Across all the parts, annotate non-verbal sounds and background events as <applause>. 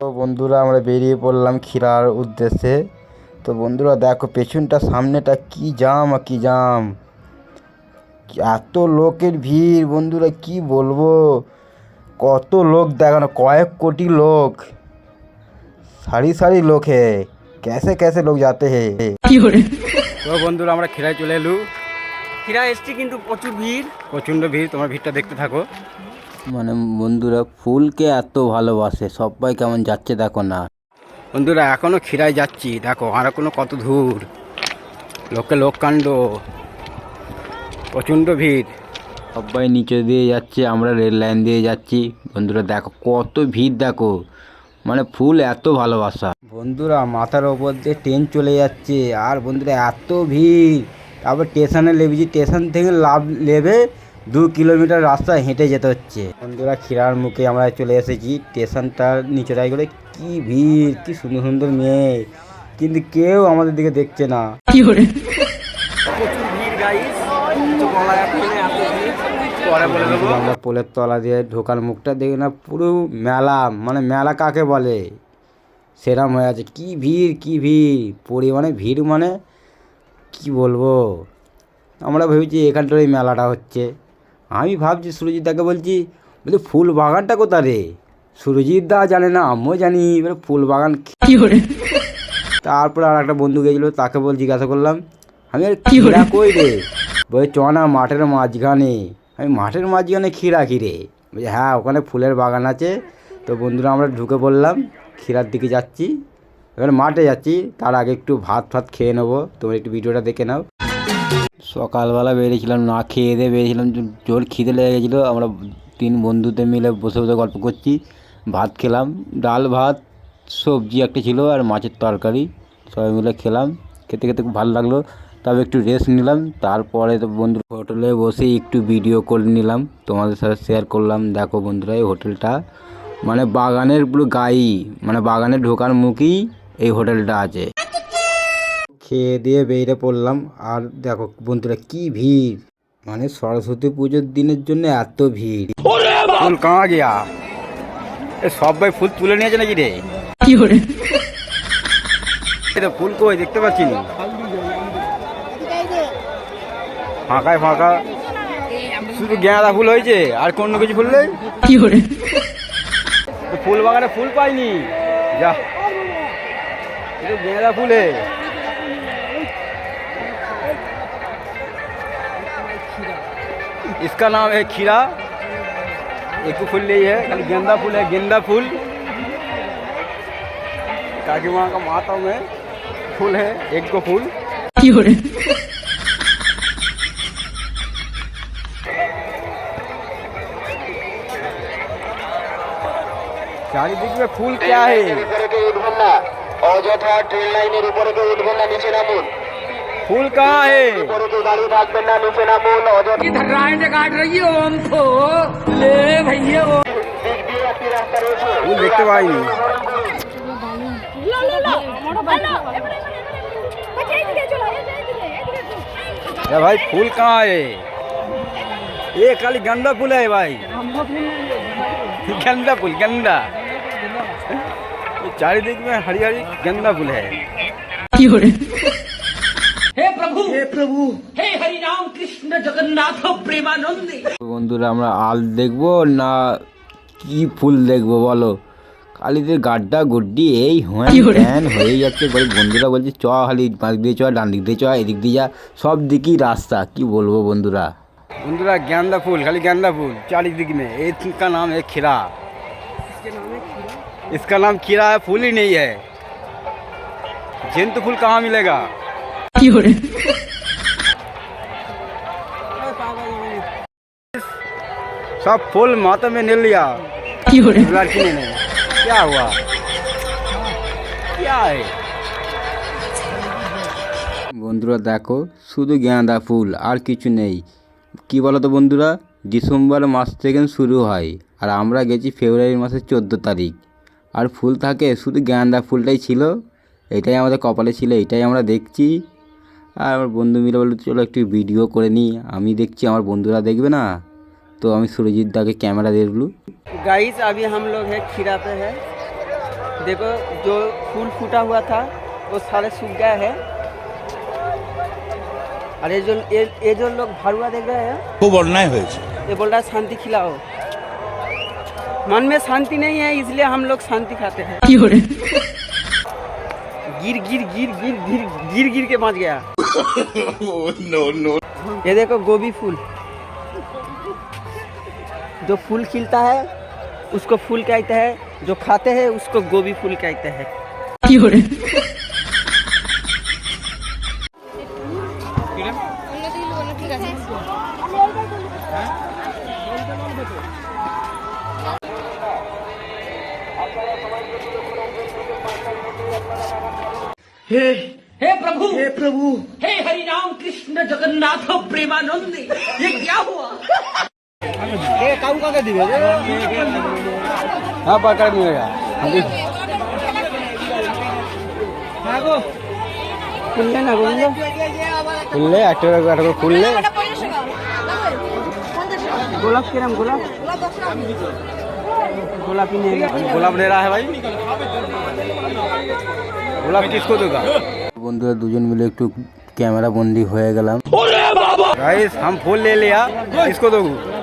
তো বন্ধুরা আমরা বেরিয়ে পড়লাম ক্ষীরার উদ্দেশ্যে তো বন্ধুরা দেখো পেছনটা সামনেটা কি জাম আর কি জাম এত লোকের ভিড় বন্ধুরা কি বলবো কত লোক দেখানো কয়েক কোটি লোক সারি সারি লোক হে कैसे कैसे लोग जाते हैं তো বন্ধুরা আমরা ক্ষীরায় চলে এলু ফিরা এসছি কিন্তু প্রচুর ভিড় প্রচণ্ড ভিড় তোমার ভিড়টা দেখতে থাকো মানে বন্ধুরা ফুলকে এত ভালোবাসে সবাই কেমন যাচ্ছে দেখো না। বন্ধুরা এখনও ক্ষীরায় যাচ্ছি দেখো আর কোনো কত দূর লোকে লোক কাণ্ড প্রচণ্ড ভিড়। সবাই নিচে দিয়ে যাচ্ছে আমরা রেল লাইন দিয়ে যাচ্ছি। বন্ধুরা দেখো কত ভিড় দেখো। মানে ফুল এত ভালোবাসা। বন্ধুরা মাথার ওপর দিয়ে ট্রেন চলে যাচ্ছে আর বন্ধুরা এত ভিড়। তারপর স্টেশনে লেবেছি স্টেশন থেকে লাভ নেবে দু কিলোমিটার রাস্তা হেঁটে যেতে হচ্ছে। বন্ধুরা ক্ষীরার মুখে আমরা চলে এসেছি। স্টেশনটার নিচেটাই করে কি ভিড় কি সুন্দর সুন্দর মেয়ে। কিন্তু কেউ আমাদের দিকে দেখছে না। প্রচুর ভিড় গাইস কিছু বলা যাচ্ছে না এত ভিড়। পরে বলে দেবো। আমরা পোলের তলা দিয়ে ঢোকার মুখটা দেখি না পুরো মেলা। মানে মেলা কাকে বলে? সেরাম হয়ে আছে। কি ভিড় কি ভিড়? পরিমাণে ভিড় মানে কি বলব? আমরা ভেবেছি এখানটার এই মেলাটা হচ্ছে। আমি ভাবছি সুরজিৎ দাকে বলছি বলছি ফুল বাগানটা কোথা রে? সুরজিৎ দা জানে না আমিও জানি এবার ফুল বাগান তারপর আর একটা বন্ধু গেছিল তাকে বল জিজ্ঞাসা করলাম আমি আর খিরা কই রে? বলে চ না মাঠের মাঝখানে। আমি মাঠের মাঝখানে খিরা খিরে বলছি হ্যাঁ ওখানে ফুলের বাগান আছে। তো বন্ধুরা আমরা ঢুকে পড়লাম খিরার দিকে যাচ্ছি। এবার মাঠে যাচ্ছি তার আগে একটু ভাত ফাত খেয়ে নেব। তোমরা একটু ভিডিওটা দেখে নাও। সকালবেলা বেরিয়েছিলাম, না খেয়ে দিয়ে বেরিয়েছিলাম জোর খিদে লেগে গেছিল। আমরা তিন বন্ধুতে মিলে বসে বসে গল্প করছি, ভাত খেলাম, ডাল, ভাত, সবজি একটা ছিল আর মাছের তরকারি, সবাই মিলে খেলাম, খেতে খেতে খুব ভালো লাগল। তবে একটু রেস্ট নিলাম, তারপরে তো বন্ধু হোটেলে বসে একটু ভিডিও করে নিলাম, তোমাদের সাথে শেয়ার করলাম। দেখো বন্ধুরা, এই হোটেলটা মানে বাগানের পুরো গায়ে মানে বাগানে ঢোকার মুখেই এই হোটেলটা আছে। খেয়ে দিয়ে বেরিয়ে পড়লাম। আর দেখো বন্ধুরা কি ভিড়! মানে সরস্বতী পুজোর দিনের জন্য এত ভিড়। ফুল কাঁ গিয়া। সবাই ফুল তুলে নিয়েছে নাকি রে? এটা ফুল কই দেখতে পাচ্ছি না। ফাঁকায় ফাঁকা। শুধু গেঁদা ফুল হয়েছে আর কোন কিছু ফুল নেই? তো ফুল বাগানে ফুল পাইনি। যা। গেঁদা গাঁদা ফুলে। इसका नाम है खीरा एक फूल नहीं है खाली गेंदा फूल है गेंदा फूल काकी माँ का माता में फूल है एक को फूल চারিদিক में फूल क्या है উপরে কেউ উঠবেন না অযথা ট্রেন লাইনের উপরে কেউ উঠবেন না নিচে নামুন फूल कहाँ है? धर्राइंडे काट रही है ओम को तो। ले भैया फूल देखते भाई अरे भाई फूल कहाँ है? ये खाली गंदा फूल है भाई। गंदा फूल गंदा। चारिदिक में हरी हरी गंदा फूल है। বন্ধুরা আমরা আল দেখবো না কি ফুল দেখবো বলো খালিতে গাড্ডা গুড্ডি এই হ্যান হয়ে যাচ্ছে বলে বন্ধুরা বলছে চ খালি বাঁক দিয়ে চ ডান দিক দিয়ে চ এদিক দিয়ে যা সব দিকই রাস্তা কি বলবো বন্ধুরা বন্ধুরা गेंदा फूल खाली गेंदा फूल चारिदिक में इसका नाम है खीरा इसका नाम खीरा है फूल ही नहीं है जंतु फूल कहाँ मिलेगा सब फूल माता में ले लिया लड़की ने नहीं क्या हुआ क्या है বন্ধুরা দেখো শুধু গাঁদা ফুল আর কিছু নেই কি বলো তো বন্ধুরা ডিসেম্বর মাস থেকে শুরু হয় আর আমরা গেছি ফেব্রুয়ারি মাসের চোদ্দো তারিখ আর ফুল থাকে শুধু গাঁদা ফুলটাই ছিল এটাই আমাদের কপালে ছিল এটাই আমরা দেখছি আর আমার বন্ধু মিলে বললো চলো একটু ভিডিও করে নিই আমি দেখছি আমার বন্ধুরা দেখবে না তো আমি সুরজিৎ দাকে ক্যামেরা দিয়ে দিলু गाइस अभी हम लोग है खीरा पे है देखो जो फूल फूटा हुआ था वो सारे सूख गया है और ये जो ये, ये जो लोग भारुआ देख रहे हैं খুব অন্যায় হয়েছে ये बोल रहा है शांति खिलाओ मन में शांति नहीं है इसलिए हम लोग शांति खाते हैं गिर गिर गिर गिर गिर गिर गिर के बच गया नो नो ये देखो गोभी फूल जो फूल खिलता है उसको फूल कहते हैं जो खाते हैं उसको गोभी फूल कहते हैं। हे हे प्रभु हे प्रभु। हे हरि राम कृष्ण जगन्नाथ प्रेमानंद ये क्या हुआ? हाँ पकड़ मिलेगा खुलले ना बोलो খুললে একটা করে একটা করে খুললে गोलाप किरम गोलाप गोलाप ही नहीं গোলাপ ले रहा है भाई গোলাপ কিসকো দেগা বন্ধুরা দুজন মিলে একটু ক্যামেরা বন্দি হয়ে গেলাম গাইস हम फूल ले लिया किसको दोगू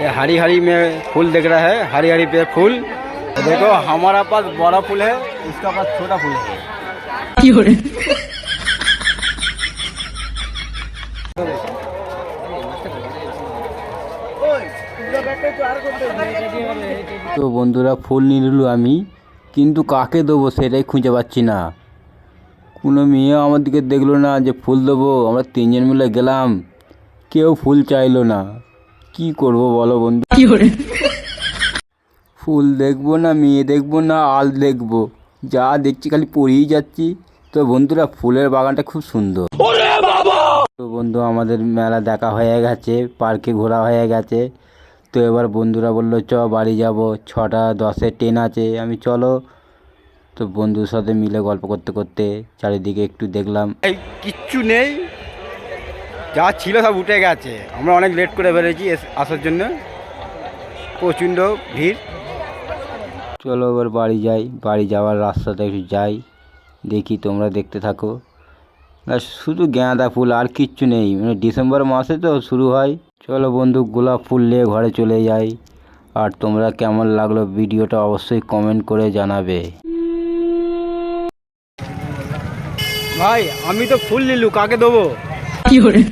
ये हरी हरी में फूल दिख रहा है हरी हरी पे फूल तो देखो हमारा पास बड़ा फूल है उसका पास छोटा फूल है তো বন্ধুরা ফুল নিয়ে নিলো আমি কিন্তু কাকে দেবো সেটাই খুঁজে পাচ্ছি না কোনো মেয়ে আমার দিকে দেখলো না যে ফুল দেবো আমরা তিনজন মিলে গেলাম কেউ ফুল চাইলো না কি করব বলো বন্ধু? ফুল দেখব না মেয়ে দেখব না আল দেখব। যা দেখছি খালি পড়েই যাচ্ছি। তো বন্ধুরা ফুলের বাগানটা খুব সুন্দর। তো বন্ধু আমাদের মেলা দেখা হয়ে গেছে পার্কে ঘোরা হয়ে গেছে। তো এবার বন্ধুরা বলল চ বাড়ি যাব। ছটা দশে ট্রেন আছে। আমি চলো। তো বন্ধুর সাথে মিলে গল্প করতে করতে চারিদিকে একটু দেখলাম। কিচ্ছু নেই। যা ছিল সব উঠে গেছে। আমরা অনেক লেট করে বেরিয়েছি এস- আসার জন্য। প্রচণ্ড ভিড়। চলো এবার বাড়ি যাই। বাড়ি যাওয়ার রাস্তাতে একটু যাই। দেখি তোমরা দেখতে থাকো। না শুধু গাঁদা ফুল আর কিচ্ছু নেই। মানে ডিসেম্বর মাসে তো শুরু হয়। চলো বন্ধু গোলাপ ফুল নিয়ে ঘরে চলে যাই। আর তোমরা কেমন লাগল ভিডিওটা অবশ্যই কমেন্ট করে জানাবে। ভাই আমি তো ফুল নিলু কাকে দেবো? 有人。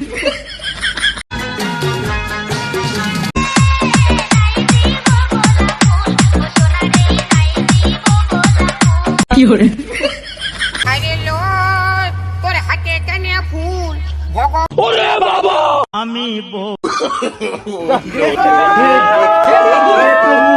有人。আরে লয় তোর হাতে কেনে ফুল ভগবান আমি বউ <laughs>